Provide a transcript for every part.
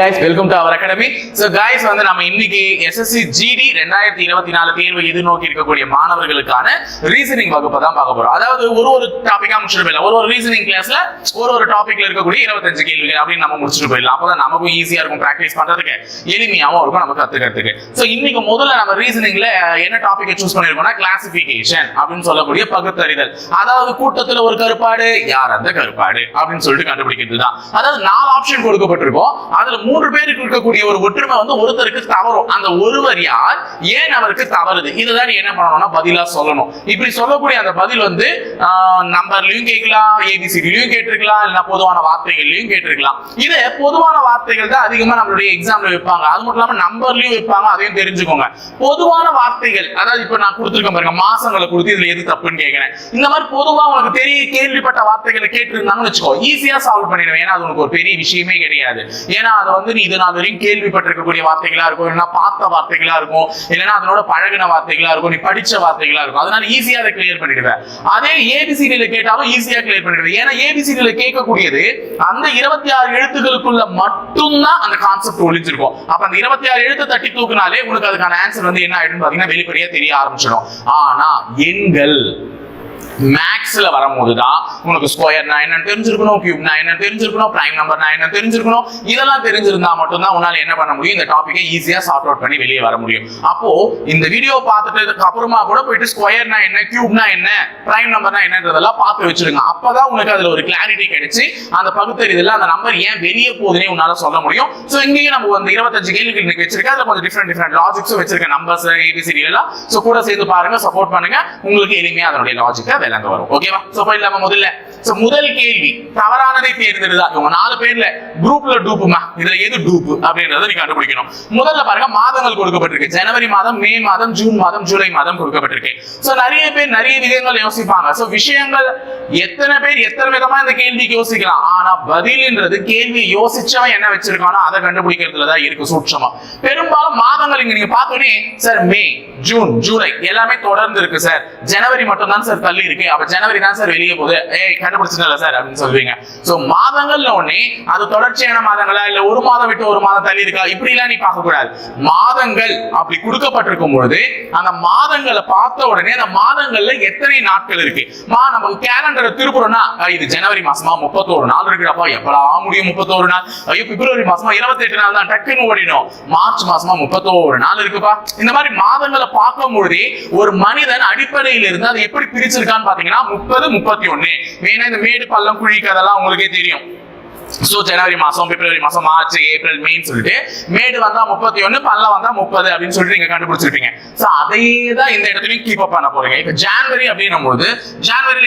Guys welcome to our academy so guys வந்து நம்ம இன்னைக்கு எஸ்எஸ்சி ஜிடி ரெண்டாயிரத்தி இருபத்தி நாலு தேர்வை எதிர்நோக்கி இருக்கக்கூடிய மாணவர்களுக்கான ரீசனிங் வகுப்பை தான் பார்க்க போறோம். அதாவது ஒரு ஒரு டாபிக்கா முடிச்சுட்டு போயிடலாம். ஒரு ஒரு ரீசனிங் கிளாஸ்ல ஒரு ஒரு டாபிக்ல இருக்கக்கூடிய இருபத்தஞ்சு கேள்விகள் அப்படின்னு நம்ம முடிச்சுட்டு போயிடலாம். அப்பதான் நமக்கும் ஈஸியா இருக்கும் ப்ராக்டிஸ் பண்றதுக்கு எளிமையாவும் இருக்கும் நம்ம கத்துக்கிறதுக்கு. ஸோ இன்னைக்கு முதல்ல நம்ம ரீசனிங்ல என்ன டாபிக் சூஸ் பண்ணிருக்கோம்னா கிளாசிபிகேஷன் அப்படின்னு சொல்லக்கூடிய பகுத்தறிதல். அதாவது கூட்டத்துல ஒரு கருப்பாடு யார் அந்த கருப்பாடு அப்படின்னு சொல்லிட்டு கண்டுபிடிக்கிறது தான் அதாவது நாலு ஆப்ஷன் கொடுக்கப்பட்டிருக்கும். அதுல மூன்று பேருக்கு இருக்கக்கூடிய ஒரு ஒற்றுமை வந்து ஒருத்தருக்கு தவறும். அந்த ஒருவர் யார்? ஏன் அவருக்கு தவறுது இதுதான் நீ என்ன பண்ணணும்னா பதிலா சொல்லணும். இப்படி சொல்லக்கூடிய அந்த பதில் வந்து நம்பர்லயும் கேட்கலாம் ஏபிசிடிலையும் கேட்டிருக்கலாம் இல்லைன்னா பொதுவான வார்த்தைகள்லயும் கேட்டிருக்கலாம். இது பொதுவான வார்த்தைகள் தான் அதிகமா நம்மளுடைய எக்ஸாம்ல வைப்பாங்க. அது மட்டும் இல்லாம நம்பர்லயும் வைப்பாங்க அதையும் தெரிஞ்சுக்கோங்க. பொதுவான வார்த்தைகள் அதாவது இப்ப நான் கொடுத்துருக்கேன் பாருங்க மாசங்களை கொடுத்து இதுல எது தப்புன்னு கேட்கிறேன். இந்த மாதிரி பொதுவா உனக்கு தெரிய கேள்விப்பட்ட வார்த்தைகளை கேட்டிருந்தாங்கன்னு வச்சுக்கோ ஈஸியா சால்வ் பண்ணிடுவேன். ஏன்னா அது உனக்கு ஒரு பெரிய விஷயமே கிடையாது. ஏன்னா அதை வந்து நீ இது நான் வரையும் கேள்விப்பட்டிருக்கக்கூடிய வார்த்தைகளா இருக்கும் இல்லைன்னா பார்த்த வார்த்தைகளா இருக்கும் இல்லைன்னா அதனோட பழகின வார்த்தைகளா இருக்கும் நீ படிச்ச வார்த்தைகளா இருக்கும். அதனால ஈஸியா அதை கிளியர் பண்ணிடுவேன். அதே ஏபிசிடியில கேட்டாலும் ஈஸியா கிளியர் பண்ணிடுவேன். ஏன்னா ஏபிசிடியில கேட்கக்கூடியது அந்த இருபத்தி ஆறு எழுத்துக்களுக்குள்ள மட்டும்தான் அந்த கான்செப்ட் ஒளிஞ்சிருக்கும். அப்ப அந்த இருபத்தி ஆறு எழுத்து தட்டி தூக்குனாலே உனக்கு அதுக்கான ஆன்சர் வந்து என்ன ஆயிடும் பாத்தீங்கன்னா வெளிப்படையா தெரிய ஆரம்பிச்சிடும். ஆனா எண்கள் மேக்ஸ்ல வரும்போது தான் உனக்கு ஸ்கொயர் நான் என்னன்னு தெரிஞ்சிருக்கணும் கியூப் நான் என்னன்னு தெரிஞ்சிருக்கணும் பிரைம் நம்பர் நான் தெரிஞ்சிருக்கணும். இதெல்லாம் தெரிஞ்சிருந்தா மட்டும்தான் உன்னால என்ன பண்ண முடியும்? இந்த டாப்பிக்கை ஈஸியா சார்ட் அவுட் பண்ணி வெளியே வர முடியும். அப்போ இந்த வீடியோ பார்த்துட்டதுக்கு அப்புறமா கூட போயிட்டு ஸ்கொயர்னா என்ன கியூப்னா என்ன பிரைம் நம்பர்னா என்னன்றதெல்லாம் பார்த்து வச்சிருங்க. அப்பதான் உங்களுக்கு அதுல ஒரு கிளாரிட்டி கிடைச்சு அந்த பகுத்தறிதல அந்த நம்பர் ஏன் வெளியே போகுதுன்னே உன்னால சொல்ல முடியும். ஸோ இங்கேயும் நம்ம வந்து இருபத்தஞ்சு கேள்விகள் இன்னைக்கு வச்சிருக்கேன். அதுல கொஞ்சம் டிஃப்ரெண்ட் டிஃப்ரெண்ட் லாஜிக்ஸும் வச்சிருக்கேன். நம்பர்ஸ் ஏபிசிடி எல்லாம். ஸோ கூட சேர்ந்து பாருங்க சப்போர்ட் பண்ணுங்க. உங்களுக்கு எளிமையா அதனுடைய லாஜிக்கை விளங்க வரும் ஓகேவா சோ போயிடலாமா முதல்ல முதல் கேள்வி தவறானதை தேர்ந்தெடுதா இவங்க நாலு பேர்ல குரூப்ல டூப்புமா இதுல எது டூப் அப்படின்றத நீ கண்டுபிடிக்கணும். முதல்ல பாருங்க மாதங்கள் கொடுக்கப்பட்டிருக்கு. ஜனவரி மாதம் மே மாதம் ஜூன் மாதம் ஜூலை மாதம் கொடுக்கப்பட்டிருக்கு. சோ நிறைய பேர் நிறைய விதங்கள் யோசிப்பாங்க. சோ விஷயங்கள் எத்தனை பேர் எத்தனை விதமா இந்த கேள்விக்கு யோசிக்கலாம்? ஆனா பதில்ன்றது கேள்வி யோசிச்சவன் என்ன வச்சிருக்கானோ அதை கண்டுபிடிக்கிறதுல தான் இருக்கு சூட்சமா. பெரும்பாலும் மாதங்கள் இங்க நீங்க பார்த்தோன்னே சார் மே ஜூன் ஜூலை எல்லாமே தொடர்ந்து இருக்கு சார் ஜனவரி மட்டும் தான் சார் தள்ளி இருக்கு. அப்ப ஜனவரி தான் சார் வெளியே போகுது. ஏய் கண்டுபிடிச்சிட்டல சார் அப்படின்னு சொல்லுவீங்க சோ மாதங்கள்ல ஒண்ணே அது தொடர்ச்சியான மாதங்களா? இல்ல ஒரு மாதம் விட்டு ஒரு மாதம் தள்ளி இருக்கா? இப்படி எல்லாம் நீ பார்க்க கூடாது மாதங்கள் அப்படி கொடுக்கப்பட்டிருக்கும் பொழுது அந்த மாதங்களை பார்த்த உடனே அந்த மாதங்கள்ல எத்தனை நாட்கள் இருக்கு? மா நமக்கு கேலண்டரை திருப்புறோம்னா இது ஜனவரி மாசமா முப்பத்தோரு நாள் இருக்குடப்பா? எப்படா முடியும் முப்பத்தோரு நாள்? ஐயோ பிப்ரவரி மாசமா இருபத்தி எட்டு நாள் தான் டக்குன்னு ஓடிடும் மார்ச் மாசமா முப்பத்தோரு நாள் இருக்குப்பா. இந்த மாதிரி மாதங்களை பார்க்கும் பொழுதே ஒரு மனிதன் அடிப்படையில் இருந்து அதை எப்படி பிரிச்சிருக்கான்னு பாத்தீங்கன்னா முப்பது முப்பத்தி ஒன்னு வேணா இந்த மேடு பள்ளம் குழி கதெல்லாம் உங்களுக்கே தெரியும். ஸோ ஜனவரி மாதம் பிப்ரவரி மாதம் மார்ச் ஏப்ரல் மேன்னு சொல்லிட்டு மேடு வந்தால் முப்பத்தி ஒன்று பல்ல வந்தால் முப்பது அப்படின்னு சொல்லிட்டு நீங்கள் கண்டுபிடிச்சிருப்பீங்க. ஸோ அதையே தான் இந்த இடத்துலையும் கீப் அப் பண்ண போறீங்க. இப்போ ஜான்வரி அப்படின்னும் போது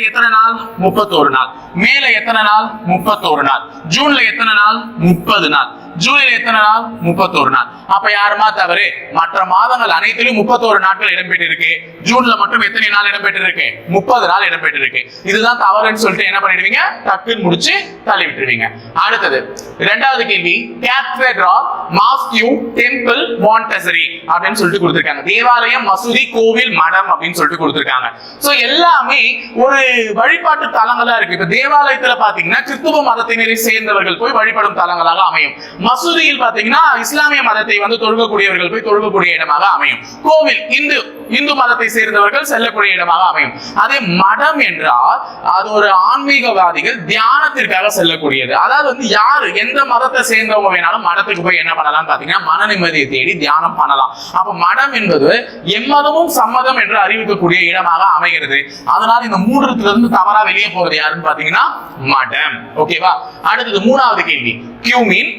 எத்தனை நாள்? முப்பத்தோரு நாள். மேல எத்தனை நாள்? முப்பத்தோரு நாள். ஜூன்ல எத்தனை நாள்? முப்பது நாள். ஜூலைல எத்தனை நாள்? முப்பத்தோரு நாள். அப்ப யாருமா தவறு? மற்ற மாதங்கள் அனைத்திலும் முப்பத்தோரு நாட்கள் இடம்பெற்றிருக்கு. ஜூன்ல மட்டும் எத்தனை நாள் இடம்பெற்றிருக்கு? முப்பது நாள் இடம்பெற்றிருக்கு. இதுதான் தவறுன்னு சொல்லிட்டு என்ன பண்ணிடுவீங்க? டக்குன்னு முடிச்சு தள்ளி விட்டுருவீங்க அடுத்தது இரண்டாவது கேள்வி கேத்ட்ரா மாஸ்கியூ டெம்பிள் மாண்டசரி அப்படின்னு சொல்லிட்டு கொடுத்திருக்காங்க. தேவாலயம் மசூதி கோவில் மடம் அப்படின்னு சொல்லிட்டு கொடுத்திருக்காங்க. சோ எல்லாமே ஒரு வழிபாட்டு தலங்களா இருக்கு. இப்ப தேவாலயத்துல பாத்தீங்கன்னா கிறிஸ்துவ மதத்தினரை சேர்ந்தவர்கள் போய் வழிபடும் தலங்களாக அமையும். மசூதியில் பாத்தீங்கன்னா இஸ்லாமிய மதத்தை வந்து தொழுகக்கூடியவர்கள் போய் தொழுகக்கூடிய இடமாக அமையும். கோவில் இந்து இந்து மதத்தை சேர்ந்தவர்கள் செல்லக்கூடிய இடமாக அமையும். அதே மடம் என்றால் அது ஒரு ஆன்மீகவாதிகள் தியானத்திற்காக செல்லக்கூடியது. அதாவது வந்து யாரு எந்த மதத்தை சேர்ந்தவங்க வேணாலும் மடத்துக்கு போய் என்ன பண்ணலாம் பாத்தீங்கன்னா மன நிம்மதியை தேடி தியானம் பண்ணலாம். அப்ப மடம் என்பது எம்மதமும் சம்மதம் என்று அறிவிக்கக்கூடிய இடமாக அமைகிறது. அதனால இந்த மூன்றத்துல இருந்து தவறா வெளியே போறது யாருன்னு பாத்தீங்கன்னா மடம். ஓகேவா? அடுத்தது மூணாவது கேள்வி. Cumin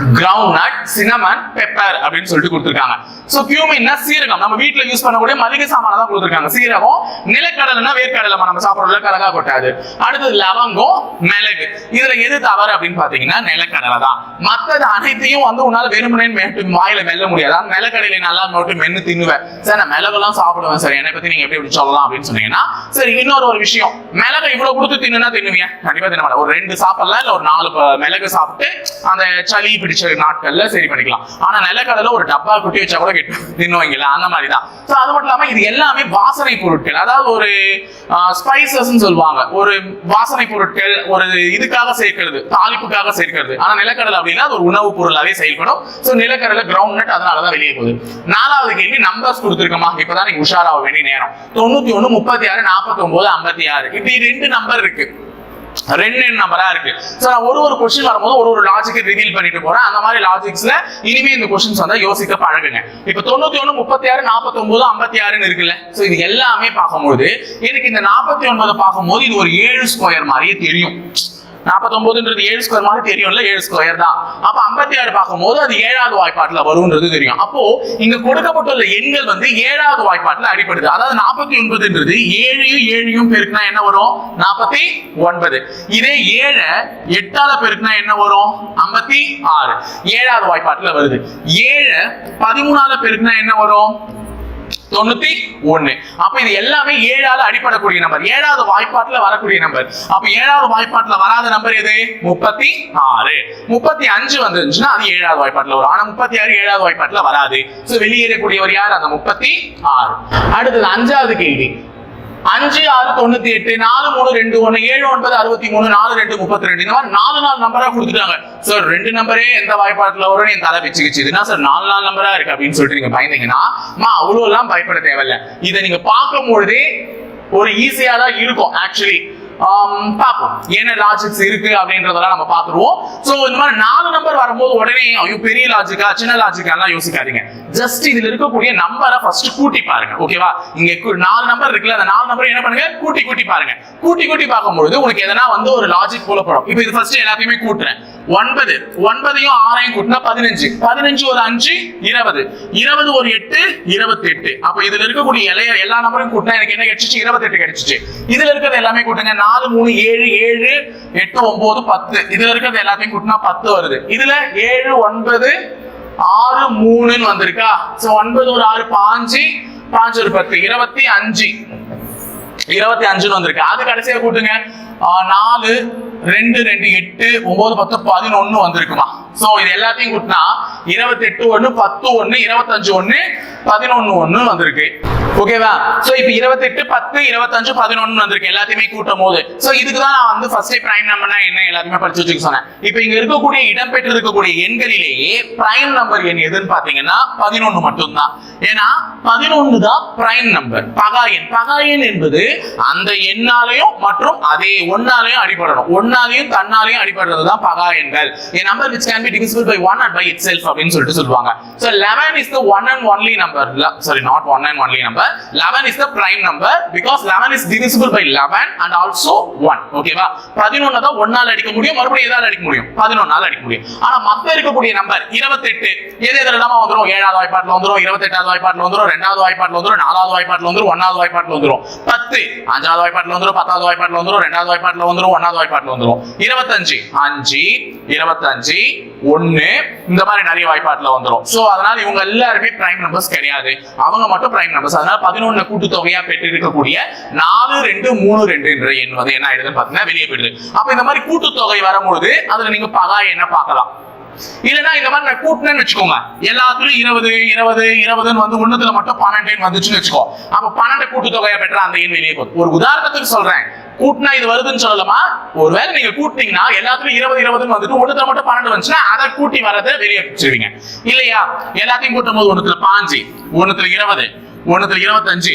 ground nut cinnamon pepper அப்படின்னு சொல்லிட்டு கொடுத்துருக்காங்க. சோ கியூமின்னா சீரகம். நம்ம வீட்ல யூஸ் பண்ணக்கூடிய மளிகை சாமான தான் கொடுத்துருக்காங்க. சீரகம் நிலக்கடலைன்னா வேர்க்கடலை நம்ம சாப்பிடறதுல கலகா கொட்டாது. அடுத்தது லவங்கம் மிளகு. இதுல எது தவறு அப்படின்னு பாத்தீங்கன்னா நிலக்கடலை தான். மத்தது அனைத்தையும் வந்து உன்னால வெறுமனே மெட்டு வாயில மெல்ல முடியாது. நிலக்கடலை நல்லா மட்டும் மென்னு தின்னுவேன். சார் நான் மிளகெல்லாம் சாப்பிடுவேன். சார் என்னை பத்தி நீங்க எப்படி எப்படி சொல்லலாம் அப்படின்னு சொன்னீங்கன்னா சரி இன்னொரு ஒரு விஷயம். மிளகை இவ்வளவு கொடுத்து தின்னுனா தின்னுவியா? கண்டிப்பா தின்ன மாட்டேன். ஒரு ரெண்டு சாப்பிடலாம் இல்ல ஒரு நாலு மிளகு சாப்பிட்டு அந்த சளி பிடிச்ச நாட்கள்ல சரி பண்ணிக்கலாம். ஆனா நிலக்கடலை ஒரு டப்பா குட்டி வச்சா கூட கெட்டு நின்னுவீங்களா அந்த மாதிரி தான் ஸோ அது மட்டும் இல்லாம இது எல்லாமே வாசனை பொருட்கள். அதாவது ஒரு ஸ்பைசஸ் சொல்லுவாங்க. ஒரு வாசனை பொருட்கள் ஒரு இதுக்காக சேர்க்கிறது தாளிப்புக்காக சேர்க்கிறது. ஆனா நிலக்கடலை அப்படின்னா அது ஒரு உணவு பொருளாவே செயல்படும். ஸோ நிலக்கடலை கிரவுண்ட் நட் அதனாலதான் வெளியே போகுது. நாலாவது கேள்வி நம்பர்ஸ் கொடுத்துருக்கோமா? இப்பதான் நீங்க உஷாராக வேண்டிய நேரம். தொண்ணூத்தி ஒண்ணு முப்பத்தி ஆறு நாற்பத்தி ஒன்பது ஐம்பத்தி ஆறு. இப்படி ரெண்டு நம்பர் இருக்கு. ரெண்டு நம்பரா இருக்கு. சோ நான் ஒரு ஒரு கொஸ்டின் வரும்போது ஒரு ஒரு லாஜிக்கை ரிவீல் பண்ணிட்டு போறேன். அந்த மாதிரி லாஜிக்ஸ்ல இனிமே இந்த கொஸ்டின்ஸ் வந்தா யோசிக்க பழகுங்க. இப்ப தொண்ணூத்தி ஒண்ணு முப்பத்தி ஆறு நாற்பத்தி ஒன்பது ஐம்பத்தி ஆறுன்னு இருக்குல்ல. சோ இது எல்லாமே பார்க்கும்போது எனக்கு இந்த நாற்பத்தி ஒன்பது பார்க்கும்போது இது ஒரு ஏழு ஸ்கொயர் மாதிரியே தெரியும். நாற்பத்தொன்பதுன்றது ஏழு ஸ்கொயர் மாதிரி தெரியும்ல ஏழு ஸ்கொயர் தான். அப்ப ஐம்பத்தி ஆறு பார்க்கும்போது அது ஏழாவது வாய்ப்பாட்டுல வரும்ன்றது தெரியும். அப்போ இங்க கொடுக்கப்பட்டுள்ள எண்கள் வந்து ஏழாவது வாய்ப்பாட்டுல அடிப்படுது அதாவது நாற்பத்தி ஒன்பதுன்றது ஏழையும் ஏழையும் பெருக்குனா என்ன வரும்? நாற்பத்தி ஒன்பது. இதே ஏழை எட்டால பெருக்குனா என்ன வரும்? ஐம்பத்தி ஆறு. ஏழாவது வாய்ப்பாட்டுல வருது. ஏழை பதிமூணால பெருக்குனா என்ன வரும்? தொண்ணூத்தி ஒண்ணு. அப்ப இது எல்லாமே ஏழாவது அடிப்படக்கூடிய நம்பர் ஏழாவது வாய்ப்பாட்டுல வரக்கூடிய நம்பர் அப்ப ஏழாவது வாய்ப்பாட்டுல வராத நம்பர் எது? முப்பத்தி ஆறு முப்பத்தி அஞ்சு வந்துருந்துச்சுன்னா அது ஏழாவது வாய்ப்பாட்டுல வரும். ஆனா முப்பத்தி ஆறு ஏழாவது வாய்ப்பாட்டுல வராது. வெளியேறக்கூடியவர் யார்? அந்த முப்பத்தி ஆறு அடுத்தது அஞ்சாவது கேள்வி. அஞ்சு ஆறு தொண்ணூத்தி எட்டு நாலு மூணு ரெண்டு ஒண்ணு ஏழு ஒன்பது அறுபத்தி மூணு நாலு ரெண்டு முப்பத்தி ரெண்டு இந்த மாதிரி நாலு நாலு நம்பரா கொடுத்துட்டாங்க. சார் ரெண்டு நம்பரே எந்த வாய்ப்பாட்டுல வரும் என் தலை பிச்சுக்கிச்சு. இதுனா சார் நாலு நாலு நம்பரா இருக்கு அப்படின்னு சொல்லிட்டு நீங்க பயந்தீங்கன்னா அம்மா அவ்வளவு எல்லாம் பயப்பட தேவையில்ல. இதை நீங்க பார்க்கும் பொழுதே ஒரு ஈஸியா தான் இருக்கும் ஆக்சுவலி பார்ப்போம். என்ன லாஜிக்ஸ் இருக்கு அப்படின்றதெல்லாம் நம்ம பார்த்துருவோம். ஸோ இந்த மாதிரி நாலு நம்பர் வரும்போது உடனே ஐயோ பெரிய லாஜிக்கா சின்ன லாஜிக்கா எல்லாம் யோசிக்காதீங்க. ஜஸ்ட் இதுல இருக்கக்கூடிய நம்பரை ஃபர்ஸ்ட் கூட்டி பாருங்க ஓகேவா இங்க நாலு நம்பர் இருக்குல்ல அந்த நாலு நம்பர் என்ன பண்ணுங்க? கூட்டி கூட்டி பாருங்க. கூட்டி கூட்டி பார்க்கும்பொழுது உங்களுக்கு எதனா வந்து ஒரு லாஜிக் புலப்படும் இப்போ இது ஃபர்ஸ்ட் எல்லாத்தையுமே கூட்டுறேன். ஒன்பது. ஒன்பதையும் ஆறையும் கூட்டினா பதினஞ்சு. பதினஞ்சு ஒரு அஞ்சு இருபது. இருபது ஒரு எட்டு இருபத்தி எட்டு அப்ப இதுல இருக்கக்கூடிய இலைய எல்லா நம்பரையும் கூட்டினா எனக்கு என்ன கிடைச்சிச்சு? இருபத்தெட்டு கிடைச்சிச்சு. இதுல இருக்கிறது எல்லாமே கூட்டுங்க. நாலு மூணு ஏழு ஏழு எட்டு ஒன்பது பத்து. இதுல இருக்கிறது எல்லாத்தையும் கூட்டினா பத்து வருது. இதுல ஏழு ஒன்பது ஆறு மூணுன்னு வந்திருக்கா? சோ ஒன்பது ஒரு ஆறு பாஞ்சு. பாஞ்சு ஒரு பத்து. இருபத்தி அஞ்சு. இருபத்தி அஞ்சுன்னு வந்திருக்கு. அது கடைசியா கூட்டுங்க. நாலு ரெண்டு ரெண்டு எட்டு ஒன்பது பத்து பதினொன்னு வந்திருக்குமா? சோ இது எல்லாத்தையும் கூட்டினா இருபத்தி எட்டு ஒண்ணு பத்து ஒண்ணு இருபத்தஞ்சு ஒண்ணு பதினொன்னு ஒண்ணு வந்திருக்கு. ஓகேவா சோ இப்போ இருபத்தெட்டு பத்து இருபத்தஞ்சு பதினொன்னு வந்திருக்கு. எல்லாத்தையுமே கூட்டும் போது. சோ இதுக்கு தான் நான் வந்து ஃபர்ஸ்ட் பிரைம் நம்பர்னா என்ன எல்லாத்தையுமே படிச்சு வச்சுக்க சொன்னேன். இப்போ இங்க இருக்கக்கூடிய இடம்பெற்று இருக்கக்கூடிய எண்களிலேயே பிரைம் நம்பர் எண் எதுன்னு பாத்தீங்கன்னா பதினொன்னு மட்டும்தான். ஏன்னா பதினொன்னு தான் பிரைம் நம்பர் பகா எண். பகா எண் என்பது அந்த எண்ணாலையும் மற்றும் அதே ஒன்னாலையும் அடிபடணும். ஒன்னாலையும் தன்னாலையும் அடிபடுறது தான் பகா எண்கள். Number which can be divisible by one one by itself அப்படின்னு சொல்லிட்டு சொல்லுவாங்க. So eleven is the one and only number sorry not one and only number eleven is the prime number because eleven is divisible by eleven and also one ஓகேவா 11 தான் ஒன்னால அடிக்க முடியும். மறுபடியும் எதால அடிக்க முடியும்? 11 அடிக்க முடியும். ஆனா மத்த இருக்கக்கூடிய நம்பர் 28 எது எதுல இல்லாம வந்துரும்? ஏழாவது வாய்ப்பாட்டில் வந்துரும் 28வது வாய்ப்பாட்டுல வந்துரும் ரெண்டாவது வாய்ப்பாட்டில் வந்துடும் நாலாவது வாய்ப்பாட்டில் வந்துடும் ஒன்னாவது வாய்ப்பாட்டில் வந்துடும் பத்து. அஞ்சாவது வாய்ப்பாட்டில் வந்துடும் பத்தாவது வாய்ப்பாட்டில் வந்துரும் ரெண்டாவது வாய்ப்பாட்டுல வந்துரும் ஒன்னாவது வாய்ப்பாட்டுல வந்துரும். 25 அஞ்சு 25 ஒன்னு இந்த மாதிரி நிறைய வாய்ப்பாட்டில் வந்துடும் சோ அதனால இவங்க எல்லாருமே பிரைம் நம்பர்ஸ் கிடையாது. அவங்க மட்டும் பிரைம் நம்பர்ஸ் அதனால பதினொன்னு கூட்டுத்தொகையா பெற்று இருக்கக்கூடிய நாலு ரெண்டு மூணு ரெண்டு என்ற எண் வந்து என்ன ஆயிடுதுன்னு பாத்தீங்கன்னா வெளியே போயிடுது. அப்ப இந்த மாதிரி கூட்டுத்தொகை வரும்பொழுது அதுல நீங்க பகா என்ன பார்க்கலாம். இல்லைன்னா இந்த மாதிரி நான் கூட்டினேன்னு வச்சுக்கோங்க. எல்லாத்துலயும் இருபது இருபது இருபதுன்னு வந்து ஒண்ணுத்துல மட்டும் பன்னெண்டு வந்துச்சுன்னு வச்சுக்கோ. அப்ப பன்னெண்டு கூட்டுத்தொகையை பெற்ற அந்த எண் வெளியே போகுது. ஒரு உதாரணத்துக்கு சொல்றேன். கூட்டினா இது வருதுன்னு சொல்லலாமா ஒருவேளை நீங்க கூட்டினீங்கன்னா எல்லாத்துலயும் இருபது இருபதுன்னு வந்துட்டு ஒண்ணுத்துல மட்டும் பன்னெண்டு வந்துச்சுன்னா அதை கூட்டி வரதை வெளியே வச்சிருவீங்க. இல்லையா? எல்லாத்தையும் கூட்டும் போது ஒண்ணுத்துல பாஞ்சு ஒண்ணுத்துல இருபது ஒண்ணுத்துல இருபத்தஞ்சு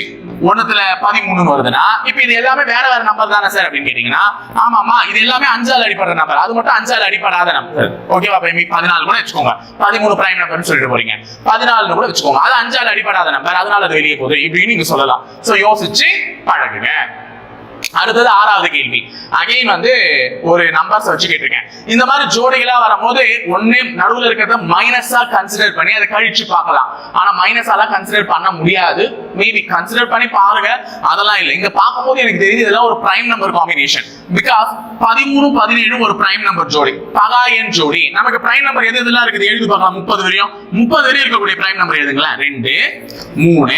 ஒண்ணுத்துல பதிமூணுன்னு வருதுன்னா இப்ப இது எல்லாமே வேற வேற நம்பர் தானே சார் அப்படின்னு கேட்டீங்கன்னா ஆமாமா இது எல்லாமே அஞ்சால் அடிப்படுற நம்பர் அது மட்டும் அஞ்சால் அடிப்படாத நம்பர் ஓகேவா இப்ப பதினாலு கூட வச்சுக்கோங்க. பதிமூணு பிரைம் நம்பர்னு சொல்லிட்டு போறீங்க. பதினாலுன்னு கூட வச்சுக்கோங்க. அது அஞ்சால் அடிப்படாத நம்பர் அதனால அது வெளியே போகுது. இப்படின்னு நீங்க சொல்லலாம். சோ யோசிச்சு பழகுங்க. அடுத்தது ஆறாவது கேள்வி. அகைன் வந்து ஒரு நம்பர்ஸ் வச்சு கேட்டிருக்கேன். இந்த மாதிரி ஜோடிகளா வரும்போது ஒண்ணு நடுவில் இருக்கிறத மைனஸா கன்சிடர் பண்ணி அதை கழிச்சு பார்க்கலாம். ஆனா மைனஸாலாம் கன்சிடர் பண்ண முடியாது. மேபி கன்சிடர் பண்ணி பாருங்க. அதெல்லாம் இல்லை. இங்க பார்க்கும்போது எனக்கு தெரியுது இதெல்லாம் ஒரு பிரைம் நம்பர் காம்பினேஷன் பிகாஸ் பதிமூணு பதினேழு ஒரு பிரைம் நம்பர் ஜோடி. பகா எண் ஜோடி. நமக்கு பிரைம் நம்பர் எது இதெல்லாம் இருக்குது? எழுதி பார்க்கலாம். முப்பது வரையும். முப்பது வரையும் இருக்கக்கூடிய பிரைம் நம்பர் எதுங்களா? ரெண்டு மூணு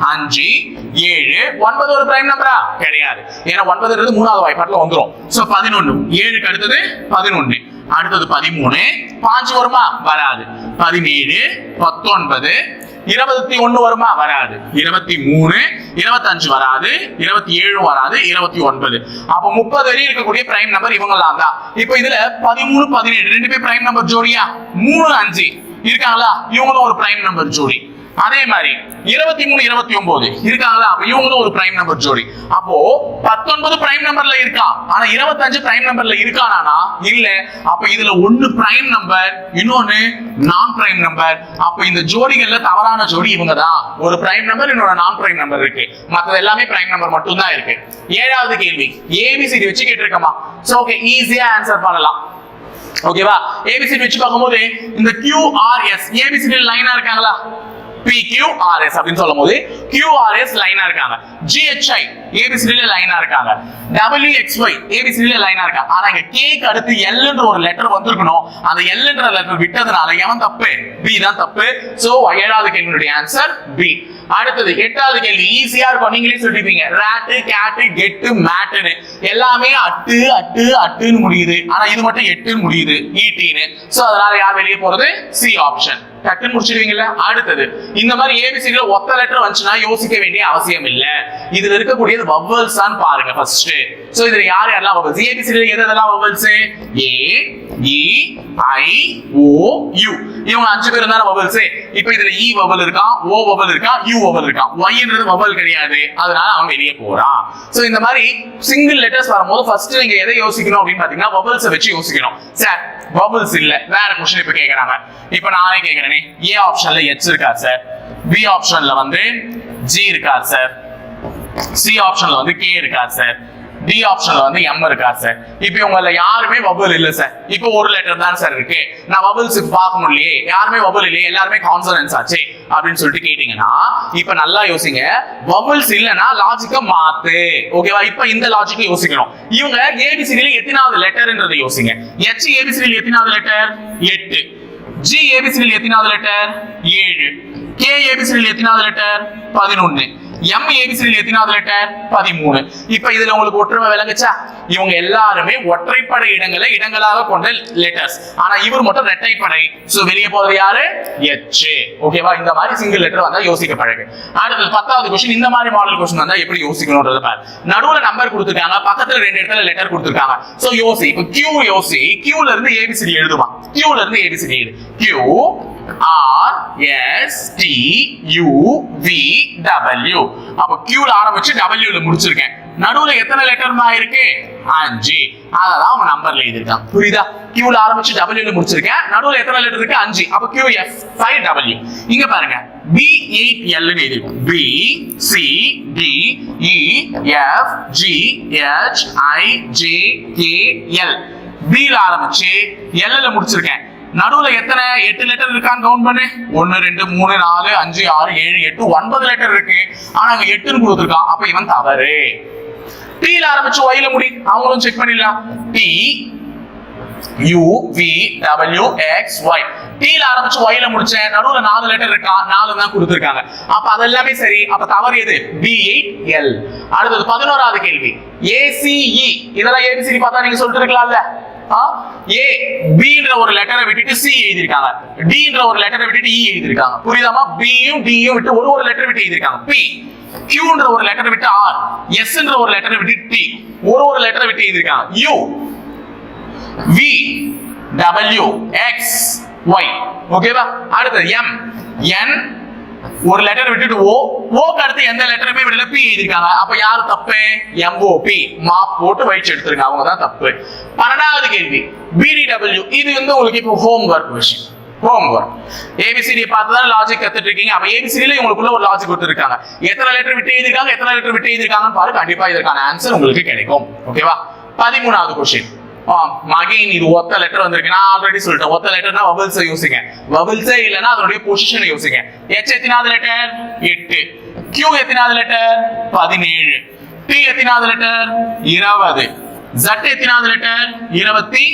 அஞ்சு ஏழு ஒன்பது ஒரு பிரைம் நம்பரா கிடையாது. ஏன்னா ஒன்பதுன்றது மூணாவது வாய்ப்பாட்டில் வந்துரும். சோ பதினொன்னு. ஏழுக்கு அடுத்தது பதினொன்னு. அடுத்தது பதிமூணு. பாஞ்சு வருமா? வராது. பதினேழு பத்தொன்பது இருபத்தி ஒண்ணு வருமா? வராது. இருபத்தி மூணு இருபத்தஞ்சு வராது. இருபத்தி ஏழு வராது. இருபத்தி ஒன்பது. அப்ப முப்பது வரையும் இருக்கக்கூடிய பிரைம் நம்பர் இவங்கெல்லாம் தான். இப்ப இதுல பதிமூணு பதினேழு ரெண்டு பேர் பிரைம் நம்பர் ஜோடியா? மூணு அஞ்சு. இருக்காங்களா? இவங்களும் ஒரு பிரைம் நம்பர் ஜோடி. அதே மாதிரி இருபத்தி மூணு இருபத்தி ஒன்பது இருக்காங்களா அப்ப இவங்களும் ஒரு பிரைம் நம்பர் ஜோடி. அப்போ பத்தொன்பது பிரைம் நம்பர்ல இருக்கா? ஆனா இருபத்தஞ்சு பிரைம் நம்பர்ல இருக்கானா இல்ல. அப்ப இதுல ஒன்னு பிரைம் நம்பர் இன்னொன்னு நான் பிரைம் நம்பர் அப்ப இந்த ஜோடிகள்ல தவறான ஜோடி இவங்க தான் ஒரு பிரைம் நம்பர் இன்னொரு நான் பிரைம் நம்பர் இருக்கு. மற்றது எல்லாமே பிரைம் நம்பர் மட்டும் தான் இருக்கு. ஏழாவது கேள்வி. ஏபிசிடி வச்சு கேட்டிருக்கமா? சோ ஓகே ஈஸியா ஆன்சர் பண்ணலாம். ஓகேவா ஏபிசிடி வச்சு பார்க்கும்போது இந்த கியூஆர்எஸ் ஏபிசிடி லைனா இருக்காங்களா? பிக்யூஆர்எஸ் அப்படின்னு சொல்லும் போது கியூஆர்எஸ் லைனா இருக்காங்க. ஜிஹெச்ஐ ஏபிசிடில லைனா இருக்காங்க. டபிள்யூஎக்ஸ்ஒய் ஏபிசிடில லைனா இருக்காங்க. ஆனா இங்க கேக்கு அடுத்து எல்ன்ற ஒரு லெட்டர் வந்திருக்கணும். அந்த எல்ன்ற லெட்டர் விட்டதுனால எவன் தப்பு? பி தான் தப்பு. சோ ஏழாவது கேள்வியுடைய ஆன்சர் பி அடுத்தது எட்டாவது கேள்வி. ஈஸியா இருக்கும். நீங்களே சொல்லிருப்பீங்க. ராட்டு கேட்டு கெட்டு மேட்டுன்னு எல்லாமே அட்டு அட்டு அட்டுன்னு முடியுது. ஆனா இது மட்டும் எட்டுன்னு முடியுது. ஈட்டின்னு சோ அதனால யார் வெளியே போறது? சி ஆப்ஷன் டக்குன்னு முடிச்சிருவீங்கல்ல அடுத்தது இந்த மாதிரி ஏபிசிடில ஒத்த லெட்டர் வந்துச்சுன்னா யோசிக்க வேண்டிய அவசியம் இல்லை. இதுல இருக்கக்கூடியது வவ்வல்ஸ் தான் பாருங்க ஃபர்ஸ்ட் சோ இதுல யார் யாரெல்லாம் வவ்வல்ஸ் ஏபிசிடில எது எதெல்லாம் vowels A E I O you இவங்க அஞ்சு பேர் தானே வவ்வல்ஸ் இப்போ இதுல e இ வவல் இருக்கான் ஓ வவல் இருக்கான் யூ வவல் இருக்கான் ஒய்ன்றது வவல் கிடையாது. அதனால அவன் வெளியே போறான் சோ இந்த மாதிரி சிங்கிள் லெட்டர்ஸ் வரும்போது ஃபர்ஸ்ட் நீங்க எதை யோசிக்கணும் அப்படின்னு பாத்தீங்கன்னா வவல்ஸை வச்சு யோசிக்கணும். சார் வவல்ஸ் இல்ல. வேற கொஸ்டின் இப்ப கேக்குறாங்க. இப்ப நானே கேக்குறேனே. ஏ ஆப்ஷன்ல எச் இருக்கா சார்? பி ஆப்ஷன்ல வந்து ஜி இருக்கா சார்? சி ஆப்ஷன்ல வந்து கே இருக்கா சார்? டி ஆப்ஷன்ல வந்து எம் இருக்கா சார் இப்போ உங்கள யாருமே வபுல் இல்ல சார் இப்போ ஒரு லெட்டர் தான் சார் இருக்கு. நான் வபுல்ஸுக்கு பார்க்க முடியலையே. யாருமே வபுல் இல்லையே. எல்லாருமே கான்சனன்ஸ் ஆச்சு அப்படின்னு சொல்லிட்டு கேட்டீங்கன்னா இப்ப நல்லா யோசிங்க. வபுல்ஸ் இல்லைன்னா லாஜிக்க மாத்து. ஓகேவா இப்ப இந்த லாஜிக்க யோசிக்கணும். இவங்க ஏபிசிடில எத்தனாவது லெட்டர்ன்றதை யோசிங்க. எச் ஏபிசிடில எத்தனாவது லெட்டர் எட்டு. ஜி ஏபிசிடியில் எத்தனாவது லெட்டர் ஏழு. கே ஏபிசிடியில் எத்தனாவது லெட்டர் பதினொன்னு. எம் ஏபிசிடில் எத்தனாவது லெட்டர் பதிமூணு. இப்ப இதுல உங்களுக்கு ஒற்றுமை விளங்குச்சா? இவங்க எல்லாருமே ஒற்றைப்படை இடங்களை இடங்களாக கொண்ட லெட்டர்ஸ் ஆனா இவர் மட்டும் இரட்டைப்படை. சோ வெளியே போறது யாரு? எச் ஓகேவா இந்த மாதிரி சிங்கிள் லெட்டர் வந்தா யோசிக்க பழகு. அடுத்தது பத்தாவது கொஸ்டின் இந்த மாதிரி மாடல் கொஸ்டின் வந்தா எப்படி யோசிக்கணும்ன்றத பாரு. நடுவுல நம்பர் கொடுத்துருக்காங்க. பக்கத்துல ரெண்டு இடத்துல லெட்டர் கொடுத்துருக்காங்க. சோ யோசி. இப்போ கியூ யோசி. கியூல இருந்து ஏபிசிடி எழுதுவான். கியூல இருந்து ஏபிசிடி எழுது. Q R S T U V W அப்ப கியூல ஆரம்பிச்சு டபிள்யூல முடிச்சிருக்கேன். நடுவுல எத்தனை லெட்டர்மா இருக்கு? அஞ்சு. அதெல்லாம் அவங்க நம்பர்ல எழுதிருக்கான் புரியுதா? கியூல ஆரம்பிச்சு டபிள்யூல முடிச்சிருக்கேன். நடுவுல எத்தனை லெட்டர் இருக்கு? அஞ்சு. அப்ப கியூ எஃப் ஃபைவ் டபிள்யூ இங்க பாருங்க. B eight e, L எழுதிருக்கும் B C D E e, F G H I J K L பில ஆரம்பிச்சு எல்ல முடிச்சிருக்கேன். நடுவுல எத்தனை? எட்டு லெட்டர் இருக்கான்னு கவுண்ட் பண்ணு. ஒன்னு ரெண்டு மூணு நாலு அஞ்சு ஆறு ஏழு எட்டு ஒன்பது லெட்டர் இருக்கு. ஆனா அங்க எட்டுன்னு கொடுத்துருக்கான். அப்ப இவன் தவறு. டீல ஆரம்பிச்சு ஒயில முடி. அவங்களும் செக் பண்ணிடலாம். T U V W X Y டீல ஆரம்பிச்சு ஒயில முடிச்சேன் நடுவுல நாலு லெட்டர் இருக்கா? நாலு தான் கொடுத்துருக்காங்க. அப்ப அதெல்லாமே சரி. அப்ப தவறு எது? பி எயிட் எல் அடுத்தது பதினோராவது கேள்வி. ஏசிஇ இதெல்லாம் ஏபிசிடி பார்த்தா நீங்க சொல்லிட்டு இருக்கலாம்ல. ஏ பின்ற ஒரு லெட்டரை விட்டுட்டு சி எழுதிருக்காங்க டின்ற ஒரு லெட்டரை விட்டுட்டு e இ எழுதிருக்காங்க புரியுதாமா பியும் டியும் விட்டு ஒரு ஒரு லெட்டர் விட்டு எழுதியிருக்காங்க. பி கியூன்ற ஒரு லெட்டரை விட்டு ஆர் எஸ்ன்ற ஒரு லெட்டரை விட்டு டி ஒரு ஒரு லெட்டரை விட்டு எழுதியிருக்காங்க. U V W X Y ஓகேவா அடுத்தது எம் என் ஒரு லெட்டர் விட்டுட்டு ஓ ஓக்கு அடுத்து எந்த லெட்டருமே விடல பி எழுதிருக்காங்க அப்ப யார் தப்பு? எம்ஓபி மாப் போட்டு வயிற்று எடுத்துருங்க அவங்க தான் தப்பு. பன்னெண்டாவது கேள்வி. பிடிடபிள்யூ இது வந்து உங்களுக்கு இப்போ ஹோம் ஒர்க் விஷயம் homework A B C D பார்த்து தான் லாஜிக் கத்துட்டு இருக்கீங்க அப்ப ஏபிசிடியில உங்களுக்குள்ள ஒரு லாஜிக் கொடுத்துருக்காங்க. எத்தனை லெட்டர் விட்டு எழுதிருக்காங்க எத்தனை லெட்டர் விட்டு எழுதிருக்காங்கன்னு பாரு கண்டிப்பா இதற்கான ஆன்சர் உங்களுக்கு கிடைக்கும். ஓகேவா பதிமூணாவது கொஸ்டின் அகைன் இது ஒத்த லெட்டர் வந்திருக்கு. நான் ஆல்ரெடி சொல்லிட்டேன். ஒத்த லெட்டர்னா வபிள்ஸ் யோசிங்க. வபிள்ஸே இல்லைன்னா அதனுடைய பொசிஷனை யோசிங்க. எச் எத்தனாவது லெட்டர் எட்டு. கியூ எத்தனாவது லெட்டர் பதினேழு. டி எத்தனாவது லெட்டர் இருபது. ஜட் எத்தனாவது லெட்டர் இருபத்தி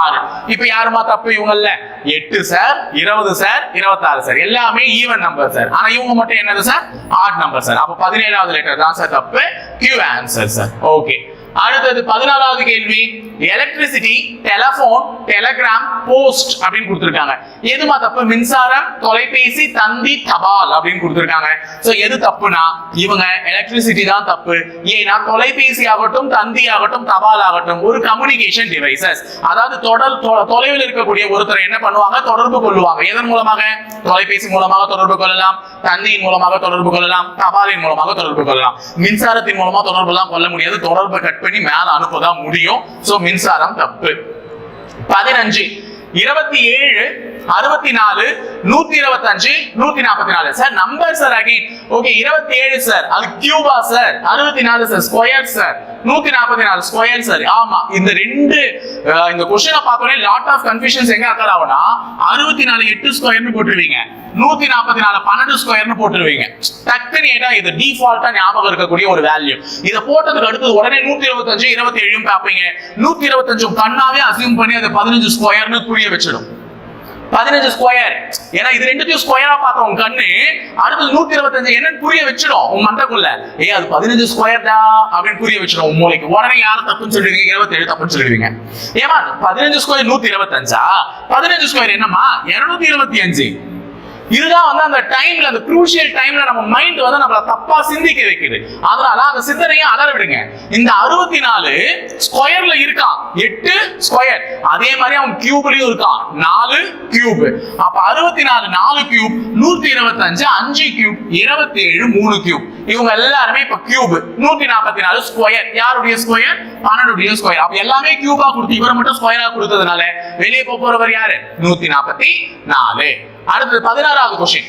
ஆறு. இப்ப யாருமா தப்பு? இவங்கல்ல. எட்டு சார் இருபது சார் இருபத்தாறு சார் எல்லாமே ஈவன் நம்பர் சார் ஆனா இவங்க மட்டும் என்னது சார் ஆட் நம்பர் சார் அப்ப பதினேழாவது லெட்டர் தான் சார் தப்பு. கியூ ஆன்சர் சார் ஓகே அடுத்தது பதினாலாவது கேள்வி. எலக்ட்ரிசிட்டி டெலபோன் டெலகிராம் போஸ்ட் அப்படின்னு கொடுத்துருக்காங்க. எதுமா தப்பு? மின்சாரம் தொலைபேசி தந்தி தபால் அப்படின்னு கொடுத்துருக்காங்க. ஸோ எது தப்புனா இவங்க எலக்ட்ரிசிட்டி தான் தப்பு. ஏன்னா தொலைபேசி ஆகட்டும் தந்தி ஆகட்டும் தபால் ஆகட்டும் ஒரு கம்யூனிகேஷன் டிவைசஸ் அதாவது தொடர் தொ- தொலைவில் இருக்கக்கூடிய ஒருத்தர் என்ன பண்ணுவாங்க? தொடர்பு கொள்ளுவாங்க. எதன் மூலமாக? தொலைபேசி மூலமாக தொடர்பு கொள்ளலாம். தந்தியின் மூலமாக தொடர்பு கொள்ளலாம். தபாலின் மூலமாக தொடர்பு கொள்ளலாம். மின்சாரத்தின் மூலமா தொடர்பு எல்லாம் கொள்ள முடியாது. தொடர்பு கட்டு பண்ணி மேல அனுப்பதான் முடியும். சோ மின்சாரம் தப்பு. பதினஞ்சு. இருபத்தி ஏழு அறுபத்தி நாலு நூத்தி இருபத்தி அஞ்சு நூத்தி நாற்பத்தி நாலு sir number sir again okay இருபத்தி ஏழு சார் அது கியூபா சார் அறுபத்தி நாலு சார் ஸ்கொயர் சார் நூத்தி நாற்பத்தி நாலு ஸ்கொயர் சார் ஆமா இந்த ரெண்டு இந்த கொஸ்டினை பார்த்தோன்னே லாட் ஆஃப் கன்ஃபியூஷன்ஸ் எங்க அக்கல் ஆகும்னா அறுபத்தி நாலு எட்டு ஸ்கொயர்னு போட்டுருவீங்க. நூத்தி நாற்பத்தி நாலு பன்னெண்டு ஸ்கொயர்னு போட்டுருவீங்க. டக்குன்னு ஏட்டா இது டிஃபால்ட்டா ஞாபகம் இருக்கக்கூடிய ஒரு வேல்யூ இதை போட்டதுக்கு அடுத்து உடனே நூத்தி இருபத்தஞ்சு இருபத்தி ஏழும் பார்ப்பீங்க. நூத்தி இருபத்தஞ்சும் கண்ணாவே அசியூம் பண்ணி அது பதினஞ்சு ஸ்கொயர்னு புரிய வச்சிடும். பதினஞ்சு ஸ்கொயர் ஏன்னா இது ரெண்டுத்தையும் ஸ்கொயரா பார்த்தோம் உன் கண்ணு அடுத்தது நூத்தி இருபத்தஞ்சு என்னன்னு புரிய வச்சிடும் உன் மண்டக்குள்ள ஏ அது பதினஞ்சு ஸ்கொயர் தான் அப்படின்னு புரிய வச்சிடும் உன் மூளைக்கு. உடனே யாரும் தப்புன்னு சொல்லிடுவீங்க? இருபத்தி ஏழு தப்புன்னு சொல்லிடுவீங்க. ஏமா பதினஞ்சு ஸ்கொயர் நூத்தி இருபத்தஞ்சா பதினஞ்சு ஸ்கொயர் என்னமா இருநூத்தி இருபத்தி அஞ்சு. இதுதான் வந்து அந்த டைம்ல அந்த குரூஷியல் டைம்ல நம்ம மைண்ட் வந்து நம்மள தப்பா சிந்திக்க வைக்குது. அதனால அந்த சிந்தனையை அலற விடுங்க. இந்த அறுபத்தி நாலு ஸ்கொயர்ல இருக்கான் எட்டு ஸ்கொயர் அதே மாதிரி அவன் கியூப்லயும் இருக்கான் நாலு கியூப் அப்ப அறுபத்தி நாலு நாலு கியூப் நூத்தி இருபத்தஞ்சு அஞ்சு கியூப் இருபத்தி ஏழு மூணு கியூப் இவங்க எல்லாருமே இப்ப கியூப் நூத்தி நாற்பத்தி நாலு ஸ்கொயர் யாருடைய ஸ்கொயர் பன்னெண்டுடைய ஸ்கொயர் அப்ப எல்லாமே கியூபா கொடுத்து இவரை மட்டும் ஸ்கொயரா கொடுத்ததுனால வெளியே போக போறவர் யாரு? நூத்தி நாற்பத்தி நாலு அடுத்தது பதினாறாவது கொஸ்டின்.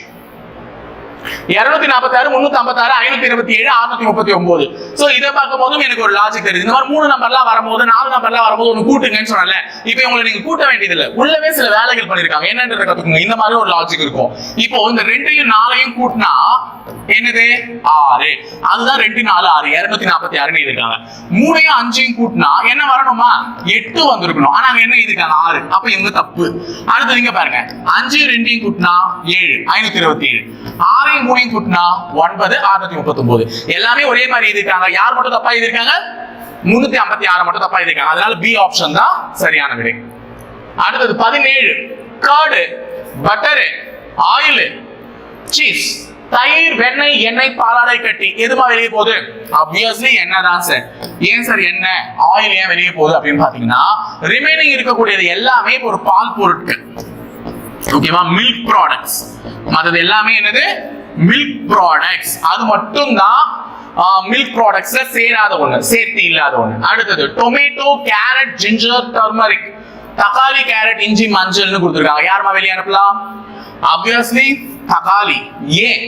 இருநூத்தி நாற்பத்தி ஆறு முன்னூத்தி ஐம்பத்தி ஆறு ஐநூத்தி இருபத்தி ஏழு அறுநூத்தி முப்பத்தி ஒன்பது. சோ இதை பார்க்கும் போதும் எனக்கு ஒரு லாஜிக் தெரியுது இந்த மாதிரி மூணு நம்பர்லாம் வரும்போது நாலு நம்பர்லாம் வரும்போது ஒன்று கூட்டுங்கன்னு சொன்னல இப்போ உங்களை நீங்க கூட்ட வேண்டியது இல்ல உள்ளவே சில வேலைகள் பண்ணிருக்காங்க என்னன்றத கத்துக்கோங்க. இந்த மாதிரி ஒரு லாஜிக் இருக்கும். இப்போ இந்த ரெண்டையும் நாலையும் கூட்டினா என்னது? ஆறு. அதுதான் ரெண்டு நாலு ஆறு. இருநூத்தி நாற்பத்தி ஆறுன்னு இருக்காங்க மூணையும் அஞ்சையும் கூட்டினா என்ன வரணுமா? எட்டு வந்திருக்கணும். ஆனா அங்க என்ன இருக்காங்க ஆறு. அப்ப இவங்க தப்பு. அடுத்து நீங்க பாருங்க. அஞ்சு ரெண்டையும் கூட்டினா ஏழு. ஐநூத்தி இருபத்தி ஏழு. ஆறையும் மூவிங் கூட்டினா ஒன்பது அறுநூத்தி முப்பத்தி ஒன்பது எல்லாமே ஒரே மாதிரி எழுதிருக்காங்க யார் மட்டும் தப்பா எழுதியிருக்காங்க முன்னூத்தி ஐம்பத்தி ஆறு மட்டும் தப்பா எழுதிருக்காங்க அதனால பி ஆப்ஷன் தான் சரியான விடை. அடுத்தது பதினேழு. காடு பட்டரு ஆயில் சீஸ் தயிர் வெண்ணெய் எண்ணெய் பாலாடை கட்டி. எதுமா வெளியே போகுது? அப்வியஸ்லி என்ன தான் சார்? ஏன் சார் என்ன? ஆயில் ஏன் வெளியே போகுது அப்படின்னு பாத்தீங்கன்னா ரிமைனிங் இருக்கக்கூடியது எல்லாமே ஒரு பால் பொருட்கள். ஓகேவா மில்க் ப்ராடக்ட்ஸ் மற்றது எல்லாமே என்னது? மில்க் ப்ராடக்ட்ஸ் அது மட்டும் தான் மில்க் ப்ராடக்ட்ஸ்ல சேராத ஒண்ணு சேர்த்து இல்லாத ஒண்ணு. அடுத்தது டொமேட்டோ கேரட் ஜிஞ்சர் டர்மரிக் தக்காளி கேரட் இஞ்சி மஞ்சள்னு கொடுத்துருக்காங்க. யாருமா வெளியே அனுப்பலாம்? ஆப்வியஸ்லி தக்காளி. ஏன்?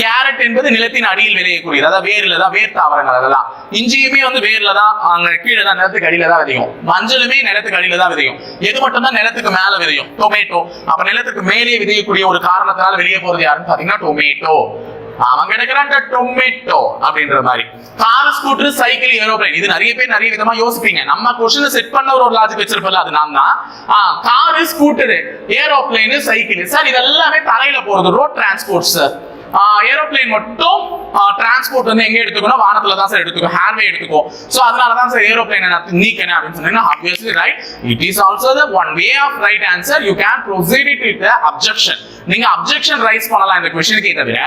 கேரட் என்பது நிலத்தின் அடியில் விளையக்கூடியது அதாவது வேர்ல தான் வேர் தாவரங்கள் அதெல்லாம். இஞ்சியுமே வந்து வேர்ல தான் அங்க கீழே தான் நிலத்துக்கு அடியில தான் விதையும். மஞ்சளுமே நிலத்துக்கு அடியில தான் விதையும். எது மட்டும் தான் நிலத்துக்கு மேல விதையும்? டொமேட்டோ அப்ப நிலத்துக்கு மேலே விதையக்கூடிய ஒரு காரணத்தினால வெளியே போறது யாருன்னு பாத்தீங்கன்னா டொமேட்டோ அவன் கிடைக்கிறான் டொமேட்டோ அப்படின்ற மாதிரி. கார் ஸ்கூட்டர் சைக்கிள் ஏரோப்ளைன் இது நிறைய பேர் நிறைய விதமா யோசிப்பீங்க. நம்ம கொஸ்டின் செட் பண்ண ஒரு லாஜிக் வச்சிருப்பல அது நான் தான். Car scooter aeroplane cycle sir இது எல்லாமே தரையில போறது. ரோட் டிரான்ஸ்போர்ட் சார் ஏரோப்ளேன் மட்டும் டிரான்ஸ்போர்ட் வந்து எங்க எடுத்துக்கணும்? வானத்துல தான் சார் எடுத்துக்கோ ஹேர்வே எடுத்துக்கோ சோ அதனால தான் சார் ஏரோப்ளேன் நீக்கணும் அப்படின்னு சொன்னீங்கன்னா obviously right it is also the one way of right answer you can proceed it with objection நீங்க அப்ஜெக்ஷன் ரைஸ் பண்ணலாம் இந்த கொஸ்டினுக்கு தவிர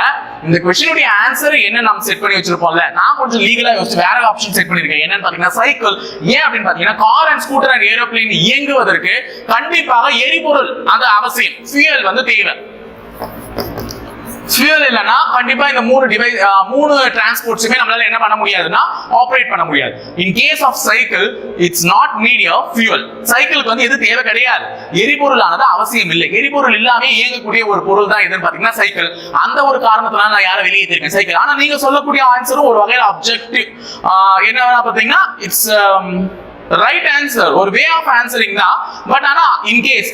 இந்த கொஸ்டினுடைய ஆன்சர் என்ன நம்ம செட் பண்ணி வச்சிருப்போம்ல நான் கொஞ்சம் லீகலா யோசிச்சு வேற ஆப்ஷன் செட் பண்ணிருக்கேன் என்னன்னு பாத்தீங்கன்னா சைக்கிள் ஏன் அப்படின்னு பாத்தீங்கன்னா car and scooter and aeroplane இயங்குவதற்கு கண்டிப்பாக எரிபொருள் அது அவசியம். ஃபியூயல் வந்து தேவை. ஃபியூல் இல்லைன்னா கண்டிப்பா இந்த மூணு டிவைஸ் மூணு டிரான்ஸ்போர்ட்ஸுமே நம்மளால என்ன பண்ண முடியாதுன்னா ஆப்ரேட் பண்ண முடியாது. In case of cycle it's not need of fuel சைக்கிளுக்கு வந்து எது தேவை கிடையாது. எரிபொருளானது அவசியம் இல்லை. எரிபொருள் இல்லாம இயங்கக்கூடிய ஒரு பொருள் தான் எதுன்னு பாத்தீங்கன்னா சைக்கிள் அந்த ஒரு காரணத்தினால நான் யாரை வெளியே சைக்கிள் ஆனா நீங்க சொல்லக்கூடிய ஆன்சரும் ஒரு வகையில் அப்ஜெக்டிவ் என்ன பாத்தீங்கன்னா இட்ஸ் ரைட் ஆன்சர் ஒரு வே ஆஃப் ஆன்சரிங் தான். பட் ஆனா இன்கேஸ்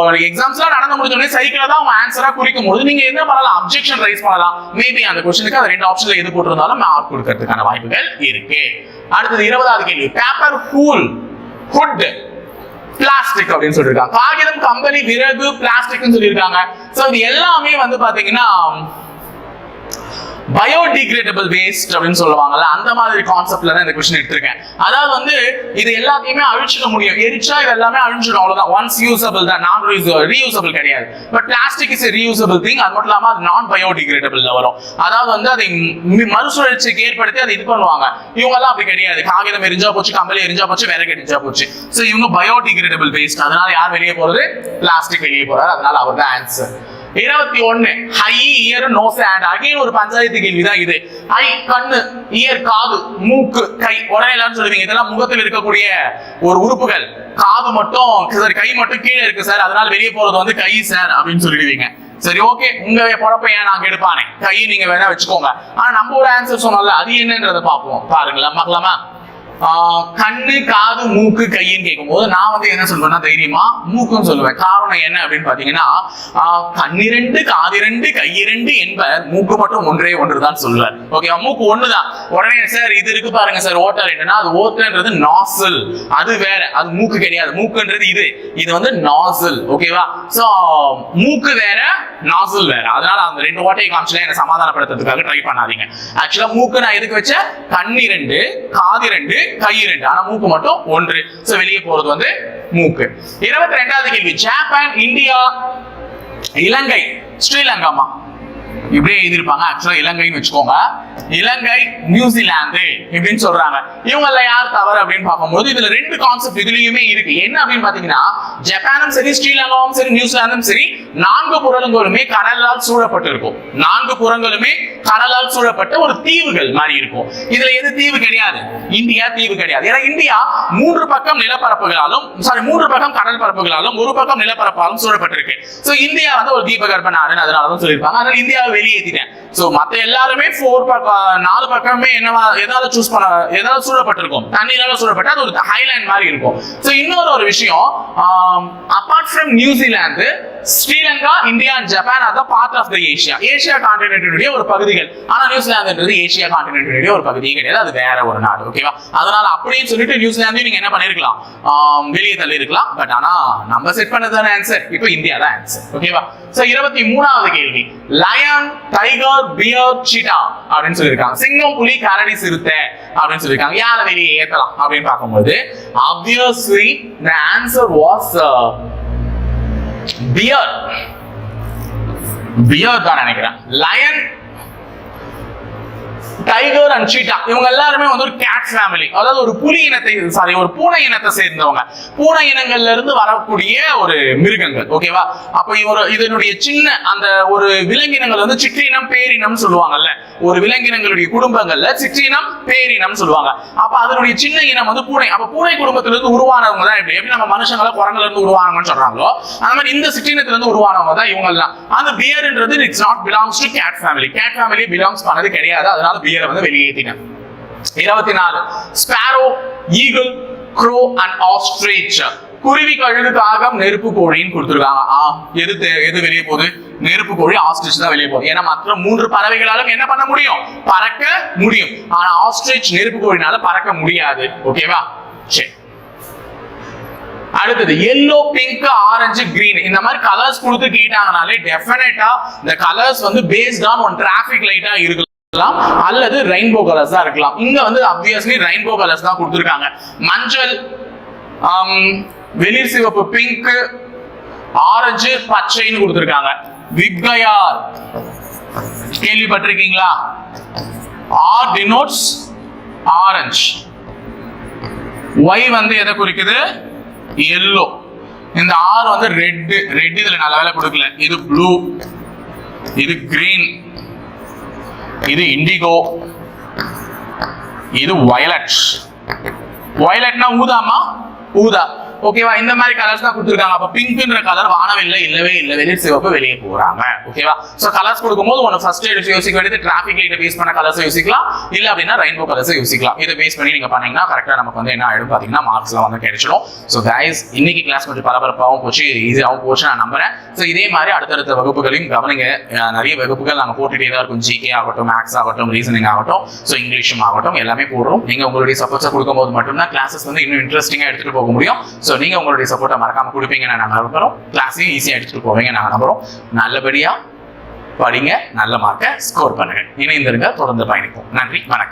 ஒரு எக்ஸாம்ஸ்லாம் நடந்து முடிஞ்சோடனே உடனே தான் அவங்க ஆன்சரா குறிக்கும் போது நீங்க என்ன பண்ணலாம்? அப்ஜெக்ஷன் ரைஸ் பண்ணலாம். மேபி அந்த கொஸ்டினுக்கு அந்த ரெண்டு ஆப்ஷன்ல எது போட்டிருந்தாலும் மார்க் கொடுக்கறதுக்கான வாய்ப்புகள் இருக்கு. அடுத்தது இருபதாவது கேள்வி. பேப்பர் கூல் ஹுட் பிளாஸ்டிக் அப்படின்னு சொல்லியிருக்காங்க. காகிதம் கம்பெனி விறகு பிளாஸ்டிக்னு சொல்லியிருக்காங்க. ஸோ இது எல்லாமே வந்து பாத்தீங்கன்னா பயோடிகிரேடபிள் வேஸ்ட் அப்படின்னு சொல்லுவாங்கல்ல அந்த மாதிரி கான்செப்ட்ல தான் இந்த கொஸ்டின் எடுத்திருக்கேன். அதாவது வந்து இது எல்லாத்தையுமே அழிச்சிட முடியும். எரிச்சா இது எல்லாமே அழிஞ்சிடும் அவ்வளவுதான். ஒன்ஸ் யூசபிள் தான். நான் ரீயூசபிள் கிடையாது. But plastic is reusable thing அது மட்டும் இல்லாம அது நான் பயோடிகிரேடபிள்ல வரும். அதாவது வந்து அதை மறுசுழற்சிக்கு ஏற்படுத்தி அதை இது பண்ணுவாங்க. இவங்க எல்லாம் அப்படி கிடையாது. காகிதம் எரிஞ்சா போச்சு கம்பளி எரிஞ்சா போச்சு விறகு எரிஞ்சா போச்சு. சோ இவங்க பயோடிகிரேடபிள் வேஸ்ட் அதனால யார் வெளியே போறது? பிளாஸ்டிக் வெளியே போறாரு. அதனால அவர் தான் ஆன்சர் இருபத்தி ஒண்ணு. Eye ear nose and again ஒரு பஞ்சாயத்து கேள்விதான் இது. ஐ கண்ணு இயர் காது மூக்கு கை உடனே எல்லாரும் சொல்லுவீங்க. இதெல்லாம் முகத்தில் இருக்கக்கூடிய ஒரு உறுப்புகள். காது மட்டும் சார் கை மட்டும் கீழே இருக்கு சார் அதனால வெளியே போறது வந்து கை சார் அப்படின்னு சொல்லிடுவீங்க. சரி ஓகே உங்க பொழப்ப ஏன் நாங்க எடுப்பானே கை நீங்க வேணா வச்சுக்கோங்க. ஆனா நம்ம ஒரு ஆன்சர் சொன்னோம்ல அது என்னன்றதை பார்ப்போம். பாருங்களேன் பார்க்கலாமா? கண்ணு காது மூக்கு கைன்னு கேட்கும்போது நான் வந்து என்ன சொல்வேன்னா தைரியமா மூக்குன்னு சொல்லுவேன். காரணம் என்ன அப்படின்னு பாத்தீங்கன்னா கண்ணிரண்டு காதிரண்டு கையிரண்டு என்பர் மூக்கு மட்டும் ஒன்றே ஒன்றுதான் சொல்லுவார். ஓகேவா மூக்கு ஒண்ணுதான். உடனே சார் இது இருக்கு பாருங்க சார் ஓட்டல். என்னன்னா அது ஓட்டன்றது நாசல் அது வேற. அது மூக்கு கிடையாது. மூக்குன்றது இது. இது வந்து நாசல் ஓகேவா சோ மூக்கு வேற நாசல் வேற. அதனால அந்த ரெண்டு ஓட்டையை காமிச்சுல என்ன சமாதானப்படுத்துறதுக்காக ட்ரை பண்ணாதீங்க. ஆக்சுவலா மூக்கு நான் எதுக்கு வச்சேன்? கண்ணிரண்டு காதிரண்டு காது கை ரெண்டு ஆனா மூக்கு மட்டும் ஒன்று. சோ வெளியே போறது வந்து மூக்கு. இருபத்தி ரெண்டாவது கேள்வி. ஜப்பான் இந்தியா இலங்கை ஸ்ரீலங்காமா இப்படியே எழுதியிருப்பாங்க. ஆக்சுவலா இலங்கைன்னு வச்சுக்கோங்க. இலங்கை நியூசிலாந்து இப்படின்னு சொல்றாங்க. இவங்கள யார் தவறு அப்படின்னு பார்க்கும்போது இதுல ரெண்டு கான்செப்ட் இதுலயுமே இருக்கு. என்ன அப்படின்னு பாத்தீங்கன்னா ஜப்பானும் சரி ஸ்ரீலங்காவும் சரி நியூசிலாந்தும் சரி நான்கு புறங்களுமே கடலால் சூழப்பட்டிருக்கும். நான்கு புறங்களுமே கடலால் சூழப்பட்ட ஒரு தீவுகள் மாதிரி இருக்கும். இதுல எது தீவு கிடையாது? இந்தியா தீவு கிடையாது. ஏன்னா இந்தியா மூன்று பக்கம் நிலப்பரப்புகளாலும் சாரி மூன்று பக்கம் கடல் பரப்புகளாலும் ஒரு பக்கம் நிலப்பரப்பாலும் சூழப்பட்டிருக்கு. சோ இந்தியா வந்து ஒரு தீபகற்ப நாடுன்னு அதனாலதான் சொல்லியிருப்பாங்க. அதனால இந்தியாவை வெளியேற்றிட்டேன் ஸோ மற்ற எல்லாருமே ஃபோர் பக்கம் நாலு பக்கமே என்னவா எதாவது சூஸ் பண்ண ஏதாவது சூழப்பட்டிருக்கும். தண்ணீரால சூழப்பட்டு அது ஒரு ஹைலேண்ட் மாதிரி இருக்கும். ஸோ இன்னொரு ஒரு விஷயம் apart from New Zealand Sri Lanka India Japan are part of the Asia Asia கான்டினென்டினுடைய ஒரு பகுதிகள். ஆனா நியூசிலாந்துன்றது ஏஷியா கான்டினென்டினுடைய ஒரு பகுதியே கிடையாது அது வேற ஒரு நாடு ஓகேவா அதனால அப்படின்னு சொல்லிட்டு நியூசிலாந்து நீங்க என்ன பண்ணிருக்கலாம்? வெளியே தள்ளி இருக்கலாம் பட் ஆனா நம்ம செட் பண்ணதான ஆன்சர் இப்போ இந்தியா தான் ஆன்சர் ஓகேவா சோ இருபத்தி மூணாவது கேள்வி. லயன் டைகர் பியர் சீட்டா அப்படின்னு சொல்லியிருக்காங்க. சிங்கம் புலி கரடி சிறுத்தை அப்படின்னு சொல்லியிருக்காங்க. யாரை வெளியே ஏத்தலாம் அப்படின்னு பார்க்கும்போது obviously the answer was bear bear தான் நினைக்கிறேன். Lion tiger and cheetah. இவங்க எல்லாருமே வந்து ஒரு கேட் ஃபேமிலி அதாவது ஒரு புலி இனத்தை சாரி ஒரு பூனை இனத்தை சேர்ந்தவங்க. பூனை இனங்கள்ல இருந்து வரக்கூடிய ஒரு மிருகங்கள் ஓகேவா அப்ப இவர் இதனுடைய சின்ன அந்த ஒரு விலங்கினங்கள் வந்து சிற்றினம் பேரினம் சொல்லுவாங்கல்ல. ஒரு விலங்கினங்களுடைய குடும்பங்கள்ல சிற்றினம் பேரினம் சொல்லுவாங்க. அப்ப அதனுடைய சின்ன இனம் வந்து பூனை. அப்ப பூனை குடும்பத்துல இருந்து உருவானவங்க தான் எப்படி? எப்படி நம்ம மனுஷங்களை குரங்குல இருந்து உருவானவங்கன்னு சொல்றாங்களோ அந்த மாதிரி இந்த சிற்றினத்துல இருந்து உருவானவங்க தான் இவங்க தான் அந்த பியர்ன்றது it's not belongs to cat family cat family belongs பண்ணது கிடையாது. அதனால பியர் வந்து வெளியேற்றினேன் இருபத்தி நாலு. Sparrow eagle crow and ostrich குருவி கழுகு காகம் நெருப்பு கோழின்னு கொடுத்துருக்காங்க. ஆ எது எது வெளியே போகுது? நெருப்பு கோழி ஆஸ்ட்ரிச் தான் வெளியே போகுது. ஏன்னா மற்ற மூன்று பறவைகளாலும் என்ன பண்ண முடியும்? பறக்க முடியும். ஆனா ஆஸ்ட்ரிச் நெருப்பு கோழினால பறக்க முடியாது. ஓகேவா சரி. அடுத்தது எல்லோ பிங்க் ஆரஞ்சு கிரீன் இந்த மாதிரி கலர்ஸ் கொடுத்து கேட்டாங்கனாலே டெஃபினட்டா இந்த கலர்ஸ் வந்து பேஸ்ட் ஆன் ஒன் டிராபிக் லைட்டா இருக்கு. இருக்கலாம் அல்லது ரெயின்போ கலர்ஸ் தான் இருக்கலாம். இங்க வந்து அப்வியஸ்லி ரெயின்போ கலர்ஸ் தான் கொடுத்துருக்காங்க. மஞ்சள் வெளிர் சிவப்பு பிங்க் ஆரஞ்சு பச்சைன்னு கொடுத்துருக்காங்க. விப்கயார் கேள்விப்பட்டிருக்கீங்களா? ஆர் டினோட்ஸ் ஆரஞ்சு ஒய் வந்து எதை குறிக்குது? எல்லோ இந்த ஆர் வந்து ரெட் ரெட் இதுல நல்ல வேலை கொடுக்கல. இது ப்ளூ இது கிரீன் இது இண்டிகோ இது வயலட் வயலட்னா ஊதாமா ஊதா. ஓகேவா இந்த மாதிரி கலர்ஸ் தான் கொடுத்துருக்காங்க. அப்ப பிங்க்ன்ற கலர் வானவில்லை இல்லவே இல்லை வெளிர் சிவப்பு வெளியே போறாங்க. ஓகேவா சோ கலர்ஸ் கொடுக்கும்போது ஒன்னு ஃபர்ஸ்ட் எடுத்து யோசிக்க வேண்டியது டிராபிக் லைட்டை பேஸ் பண்ண கலர்ஸ் யோசிக்கலாம். இல்ல அப்படின்னா ரெயின்போ கலர்ஸ் யோசிக்கலாம். இதை பேஸ் பண்ணி நீங்க பண்ணீங்கன்னா கரெக்டா நமக்கு வந்து என்ன ஆயிடும் பாத்தீங்கன்னா மார்க்ஸ்லாம் வந்து கிடைச்சிடும். சோ கைஸ் இன்னைக்கு கிளாஸ் கொஞ்சம் பரபரப்பாகவும் போச்சு. ஈஸியாகவும் போச்சு நான் நம்புறேன். சோ இதே மாதிரி அடுத்தடுத்த வகுப்புகளையும் கவனிங்க. நிறைய வகுப்புகள் நாங்க போட்டுட்டே தான் இருக்கும். ஜிகே ஆகட்டும் மேக்ஸ் ஆகட்டும் ரீசனிங் ஆகட்டும் ஸோ இங்கிலீஷும் ஆகட்டும் எல்லாமே போடுறோம். நீங்க உங்களுடைய சப்போர்ட்ஸை கொடுக்கும்போது மட்டும்தான் கிளாஸஸ் வந்து இன்னும் இன்ட்ரெஸ்டிங்கா எடுத்துட்டு போக முடியும். ஸோ நீங்கள் உங்களுடைய சப்போர்ட்டை மறக்காமல் கொடுப்பீங்கன்னு நான் நம்புகிறோம் கிளாஸையும் ஈஸியாக எடுத்துகிட்டு போவீங்க நாங்கள் நம்புகிறோம் நல்லபடியாக படிங்க நல்ல மார்க்கை ஸ்கோர் பண்ணுங்கள் இணைந்திருங்க தொடர்ந்து பயணிப்போம். நன்றி வணக்கம்.